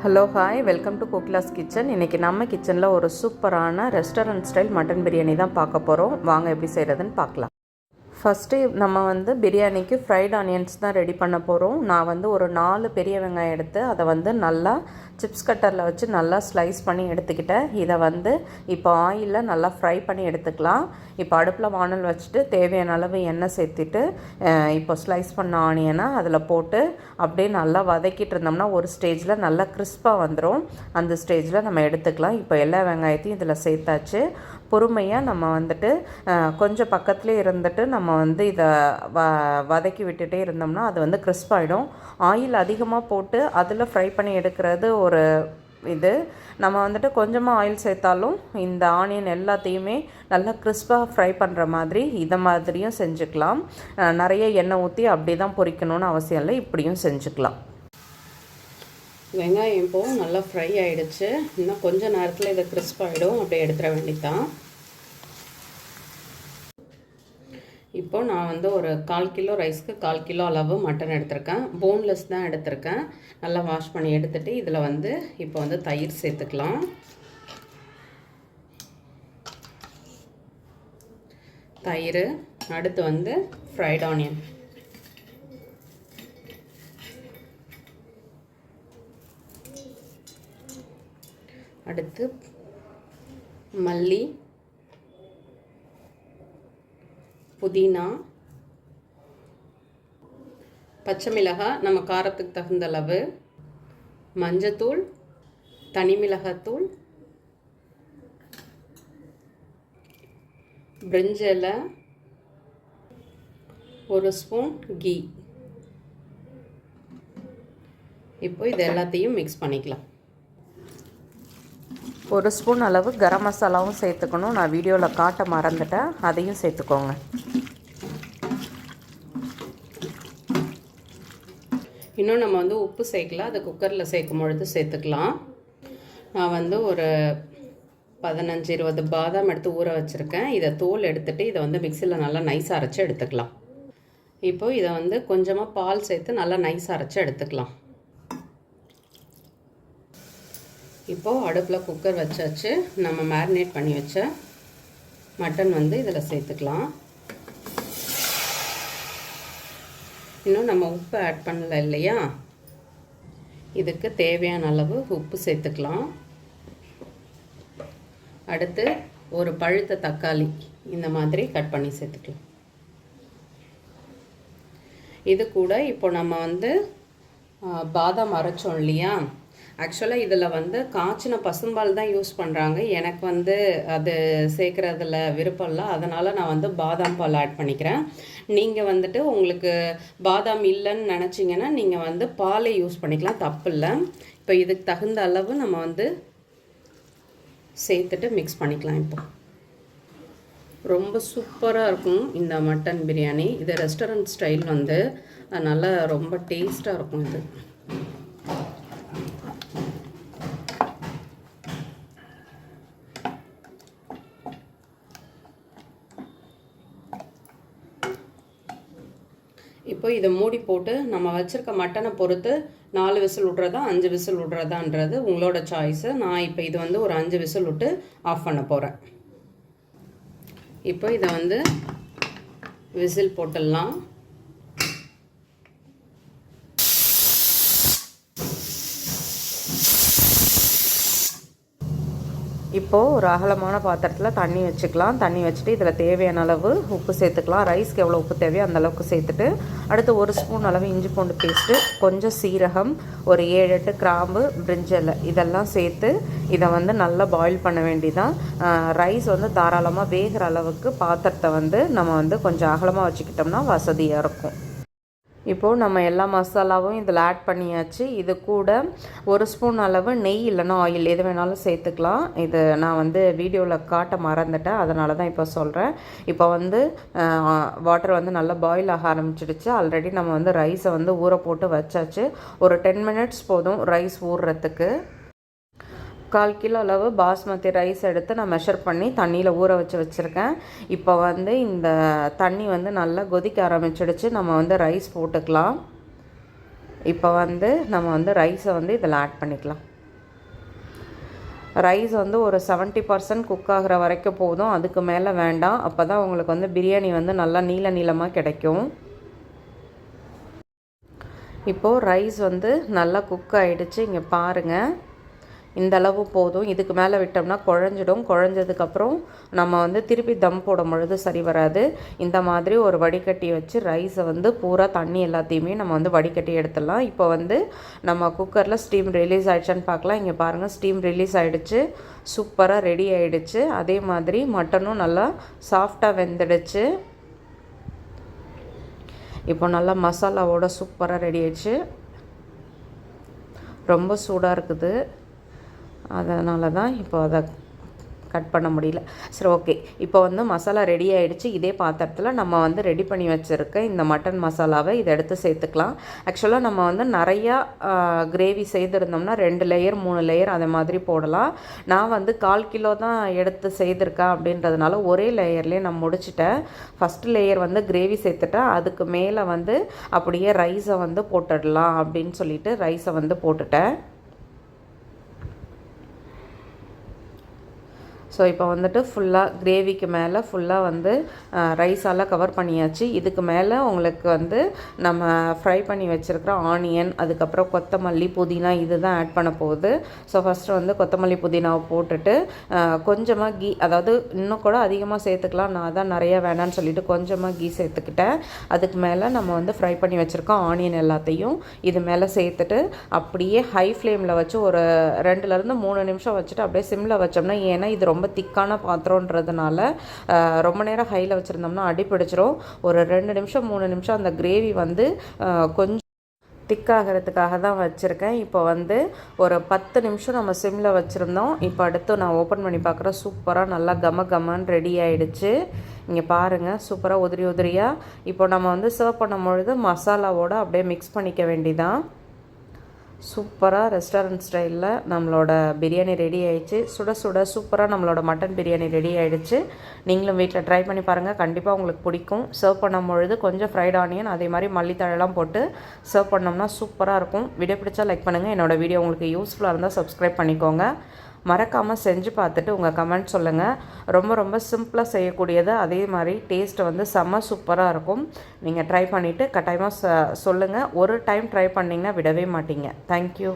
Hello hi welcome to Kokila's kitchen இன்றைக்கி நம்ம கிச்சனில் ஒரு சூப்பரான ரெஸ்டாரண்ட் ஸ்டைல் மட்டன் பிரியாணி தான் பார்க்க போகிறோம் வாங்க எப்படி செய்கிறதுன்னு பார்க்கலாம். ஃபஸ்ட்டு நம்ம வந்து பிரியாணிக்கு ஃப்ரைட் ஆனியன்ஸ் தான் ரெடி பண்ண போகிறோம் நான் வந்து ஒரு நாலு பெரிய வெங்காயம் எடுத்து அதை வந்து நல்லா சிப்ஸ் கட்டரில் வச்சு நல்லா ஸ்லைஸ் பண்ணி எடுத்துக்கிட்டேன். இதை வந்து இப்போ ஆயிலில் நல்லா ஃப்ரை பண்ணி எடுத்துக்கலாம். இப்போ அடுப்பில் வானல் வச்சுட்டு தேவையான அளவு எண்ணெய் சேர்த்துட்டு இப்போ ஸ்லைஸ் பண்ண ஆனியனை அதில் போட்டு அப்படியே நல்லா வதக்கிட்டு இருந்தோம்னா ஒரு ஸ்டேஜில் நல்லா கிறிஸ்பாக வந்துடும் அந்த ஸ்டேஜில் நம்ம எடுத்துக்கலாம். இப்போ எல்லா வெங்காயத்தையும் இதில் சேர்த்தாச்சு. பொறுமையாக நம்ம வந்துட்டு கொஞ்சம் பக்கத்துலேயே இருந்துட்டு நம்ம நம்ம வந்து இதை வ வதக்கி விட்டுட்டே இருந்தோம்னா அது வந்து crisp ஆகிடும் ஆயில் அதிகமாக போட்டு அதில் ஃப்ரை பண்ணி எடுக்கிறது ஒரு இது. நம்ம வந்துட்டு கொஞ்சமாக ஆயில் சேர்த்தாலும் இந்த ஆனியன் எல்லாத்தையுமே நல்லா கிறிஸ்பாக ஃப்ரை பண்ணுற மாதிரி இதை மாதிரியும் செஞ்சுக்கலாம். நிறைய எண்ணெய் ஊற்றி அப்படி தான் பொரிக்கணும்னு அவசியம் இல்லை. இப்படியும் செஞ்சுக்கலாம். வெங்காயம் இப்போது நல்லா ஃப்ரை ஆகிடுச்சு இன்னும் கொஞ்ச நேரத்தில் இதை crisp ஆகிடும் அப்படியே எடுத்துட வேண்டியதான் இப்போ நான் வந்து ஒரு கால் கிலோ ரைஸ்க்கு கால் கிலோ அளவு மட்டன் எடுத்திருக்கேன். போன்லெஸ் தான் எடுத்திருக்கேன். நல்லா வாஷ் பண்ணி எடுத்துட்டு இதில் வந்து இப்போ வந்து தயிர் சேர்த்துக்கலாம். தயிர் அடுத்து வந்து ஃப்ரைட் ஆனியன் அடுத்து மல்லி புதினா பச்சை மிளகாய் நம்ம காரத்துக்கு தகுந்த அளவு மஞ்சத்தூள் தனி மிளகாத்தூள் பிரிஞ்சி ஒரு ஸ்பூன் கீ. இப்போ இது எல்லாத்தையும் மிக்ஸ் பண்ணிக்கலாம். ஒரு ஸ்பூன் அளவு கரம் மசாலாவும் சேர்த்துக்கணும். நான் வீடியோவில் காட்ட மறந்துட்டேன். அதையும் சேர்த்துக்கோங்க. இன்னும் நம்ம வந்து உப்பு சேர்க்கல அதை குக்கரில் சேர்க்கும் பொழுது சேர்த்துக்கலாம். நான் வந்து ஒரு பதினஞ்சு இருபது பாதாம் எடுத்து ஊற வச்சுருக்கேன். இதை தோல் எடுத்துகிட்டு இதை வந்து மிக்சியில் நல்லா நைஸ் அரைச்சி எடுத்துக்கலாம். இப்போ இதை வந்து கொஞ்சமாக பால் சேர்த்து நல்லா நைஸ் அரைச்சி எடுத்துக்கலாம். இப்போது அடுப்பில் குக்கர் வச்சாச்சு. நம்ம மேரினேட் பண்ணி வச்ச மட்டன் வந்து இதில் சேர்த்துக்கலாம். இன்னும் நம்ம உப்பு ஆட் பண்ணல இல்லையா? இதுக்கு தேவையான அளவு உப்பு சேர்த்துக்கலாம். அடுத்து ஒரு பழுத்த தக்காளி இந்த மாதிரி கட் பண்ணி சேர்த்துக்கலாம். இது கூட இப்போ நம்ம வந்து பாதாம் அரைச்சோம் இல்லையா? ஆக்சுவலாக இதில் வந்து காய்ச்சின பசும்பால் தான் யூஸ் பண்ணுறாங்க எனக்கு வந்து அது சேர்க்குறதுல விருப்பம் இல்லை. அதனால் நான் வந்து பாதாம் பால் ஆட் பண்ணிக்கிறேன். நீங்கள் வந்துட்டு உங்களுக்கு பாதாம் இல்லைன்னு நினச்சிங்கன்னா நீங்கள் வந்து பாலை யூஸ் பண்ணிக்கலாம். தப்பு இல்லை. இப்போ இதுக்கு தகுந்த அளவு நம்ம வந்து சேர்த்துட்டு மிக்ஸ் பண்ணிக்கலாம் இப்போ. ரொம்ப சூப்பராக இருக்கும் இந்த மட்டன் பிரியாணி. இது ரெஸ்டாரண்ட் ஸ்டைல் வந்து அதனால் ரொம்ப டேஸ்ட்டாக இருக்கும் இது. இப்போ இதை மூடி போட்டு நம்ம வச்சுருக்க மட்டனை பொறுத்து நாலு விசில் விட்றதா அஞ்சு விசில் விட்றதான்றது உங்களோட சாய்ஸு நான் இப்போ இது வந்து ஒரு அஞ்சு விசில் விட்டு ஆஃப் பண்ண போகிறேன் இப்போ இதை வந்து விசில் போட்டுடலாம். இப்போது ஒரு அகலமான பாத்திரத்தில் தண்ணி வச்சுக்கலாம். தண்ணி வச்சுட்டு இதில் தேவையான அளவு உப்பு சேர்த்துக்கலாம். ரைஸ்க்கு எவ்வளோ உப்பு தேவையோ அந்தளவுக்கு சேர்த்துட்டு அடுத்து ஒரு ஸ்பூன் அளவு இஞ்சி பூண்டு பேஸ்ட்டு கொஞ்சம் சீரகம் ஒரு ஏழு எட்டு கிராம்பு பிரிஞ்சல். இதெல்லாம் சேர்த்து இதை வந்து நல்லா பாயில் பண்ண வேண்டிதான். ரைஸ் வந்து தாராளமாக வேகிற அளவுக்கு பாத்திரத்தை வந்து நம்ம வந்து கொஞ்சம் அகலமாக வச்சுக்கிட்டோம்னா வசதியாக இருக்கும். இப்போது நம்ம எல்லா மசாலாவும் இதில் ஆட் பண்ணியாச்சு. இது கூட ஒரு ஸ்பூன் அளவு நெய் இல்லைன்னா ஆயில் எது வேணாலும் சேர்த்துக்கலாம். இது நான் வந்து வீடியோவில் காட்ட மறந்துட்டேன். அதனால தான் இப்போ சொல்கிறேன் இப்போ வந்து வாட்டர் வந்து நல்லா பாயில் ஆக ஆரம்பிச்சிடுச்சு. ஆல்ரெடி நம்ம வந்து ரைஸை வந்து ஊற போட்டு வச்சாச்சு. ஒரு டென் மினிட்ஸ் போதும் ரைஸ் ஊறுறதுக்கு. கால் கிலோ அளவு பாஸ்மதி ரைஸ் எடுத்து நான் மெஷர் பண்ணி தண்ணியில் ஊற வச்சு வச்சுருக்கேன். இப்போ வந்து இந்த தண்ணி வந்து நல்லா கொதிக்க ஆரம்பிச்சிடுச்சு. நம்ம வந்து ரைஸ் போட்டுக்கலாம். இப்போ வந்து நம்ம வந்து ரைஸை வந்து இதில் ஆட் பண்ணிக்கலாம். ரைஸ் வந்து ஒரு செவன்ட்டி பர்சன்ட் குக் ஆகிற வரைக்கும் போதும். அதுக்கு மேலே வேண்டாம். அப்போ தான் உங்களுக்கு வந்து பிரியாணி வந்து நல்லா நீள நீளமாக கிடைக்கும். இப்போது ரைஸ் வந்து நல்லா குக் ஆகிடுச்சு இங்கே பாருங்கள் இந்த அளவு போதும். இதுக்கு மேலே விட்டோம்னா குழஞ்சிடும். குழஞ்சதுக்கப்புறம் நம்ம வந்து திருப்பி தம் போடும் பொழுது சரி வராது. இந்த மாதிரி ஒரு வடிகட்டி வச்சு ரைஸை வந்து பூரா தண்ணி எல்லாத்தையுமே நம்ம வந்து வடிகட்டி எடுத்துடலாம். இப்போ வந்து நம்ம குக்கரில் ஸ்டீம் ரிலீஸ் ஆகிடுச்சான்னு பார்க்கலாம். இங்கே பாருங்கள் ஸ்டீம் ரிலீஸ் ஆகிடுச்சு சூப்பராக ரெடி ஆகிடுச்சு அதே மாதிரி மட்டனும் நல்லா சாஃப்டாக வெந்துடுச்சு. இப்போ நல்லா மசாலாவோட சூப்பராக ரெடி ஆயிடுச்சு. ரொம்ப சூடாக இருக்குது. அதனால தான் இப்போ அதை கட் பண்ண முடியல. சரி ஓகே இப்போ வந்து மசாலா ரெடி ஆகிடுச்சு இதே பாத்திரத்தில் நம்ம வந்து ரெடி பண்ணி வச்சுருக்க இந்த மட்டன் மசாலாவை இதை எடுத்து சேர்த்துக்கலாம். ஆக்சுவலாக நம்ம வந்து நிறையா கிரேவி செய்திருந்தோம்னா ரெண்டு லேயர் மூணு லேயர் அதை மாதிரி போடலாம். நான் வந்து கால் கிலோ தான் எடுத்து செய்திருக்கேன் அப்படின்றதுனால ஒரே லேயர்லேயே நான் முடிச்சிட்டேன். ஃபஸ்ட்டு லேயர் வந்து கிரேவி சேர்த்துட்டேன். அதுக்கு மேலே வந்து அப்படியே ரைஸை வந்து போட்டுடலாம் அப்படின்னு சொல்லிட்டு ரைஸை வந்து போட்டுட்டேன். ஸோ இப்போ வந்துட்டு ஃபுல்லாக கிரேவிக்கு மேலே ஃபுல்லாக வந்து ரைஸால் கவர் பண்ணியாச்சு. இதுக்கு மேலே உங்களுக்கு வந்து நம்ம ஃப்ரை பண்ணி வச்சுருக்கிற ஆனியன் அதுக்கப்புறம் கொத்தமல்லி புதினா இது தான் ஆட் பண்ண போகுது. ஸோ ஃபஸ்ட்டு வந்து கொத்தமல்லி புதினாவை போட்டுட்டு கொஞ்சமாக கீ அதாவது இன்னும் கூட அதிகமாக சேர்த்துக்கலாம். நான் தான் நிறைய வேணான்னு சொல்லிட்டு கொஞ்சமாக கீ சேர்த்துக்கிட்டேன். அதுக்கு மேலே நம்ம வந்து ஃப்ரை பண்ணி வச்சுருக்கோம் ஆனியன் எல்லாத்தையும் இது மேலே சேர்த்துட்டு அப்படியே ஹை ஃப்ளேமில் வச்சு ஒரு ரெண்டுலேருந்து மூணு நிமிஷம் வச்சுட்டு அப்படியே சிம்மில் வச்சோம்னா ஏன்னா இது ரொம்ப திக்கான பாத்திரன்றதுனால ரொம்ப நேரம் ஹையில் வச்சுருந்தோம்னா அடிப்பிடிச்சிரும் ஒரு ரெண்டு நிமிஷம் மூணு நிமிஷம் அந்த கிரேவி வந்து கொஞ்சம் திக்காகிறதுக்காக தான் வச்சுருக்கேன். இப்போ வந்து ஒரு பத்து நிமிஷம் நம்ம சிம்மில் வச்சுருந்தோம். இப்போ அடுத்து நான் ஓப்பன் பண்ணி பார்க்குறேன் சூப்பராக நல்லா கம கமன்னு ரெடி ஆகிடுச்சு இங்கே பாருங்கள் சூப்பராக உதிரி உதிரியாக இப்போ நம்ம வந்து சர்வ் பண்ணும் பொழுது மசாலாவோடு அப்படியே மிக்ஸ் பண்ணிக்க வேண்டிதான். சூப்பராக ரெஸ்டாரண்ட் ஸ்டைலில் நம்மளோட பிரியாணி ரெடி ஆயிடுச்சு. சுட சுட சூப்பராக நம்மளோட மட்டன் பிரியாணி ரெடி ஆகிடுச்சு நீங்களும் வீட்டில் ட்ரை பண்ணி பாருங்கள் கண்டிப்பாக உங்களுக்கு பிடிக்கும். சர்வ் பண்ணும் பொழுது கொஞ்சம் ஃப்ரைட் ஆனியன் அதே மாதிரி மல்லித்தழலாம் போட்டு சர்வ் பண்ணோம்னா சூப்பராக இருக்கும். வீடியோ பிடிச்சா லைக் பண்ணுங்கள் என்னோடய வீடியோ உங்களுக்கு யூஸ்ஃபுல்லாக இருந்தால் சப்ஸ்கிரைப் பண்ணிக்கோங்க. மறக்காமல் செஞ்சு பார்த்துட்டு உங்கள் கமெண்ட் சொல்லுங்கள் ரொம்ப ரொம்ப சிம்பிளாக செய்யக்கூடியது. அதே மாதிரி டேஸ்ட்டு வந்து செம்ம சூப்பராக இருக்கும். நீங்கள் ட்ரை பண்ணிவிட்டு கட்டாயமாக சொல்லுங்கள் ஒரு டைம் ட்ரை பண்ணிங்கன்னா விடவே மாட்டீங்க. தேங்க்யூ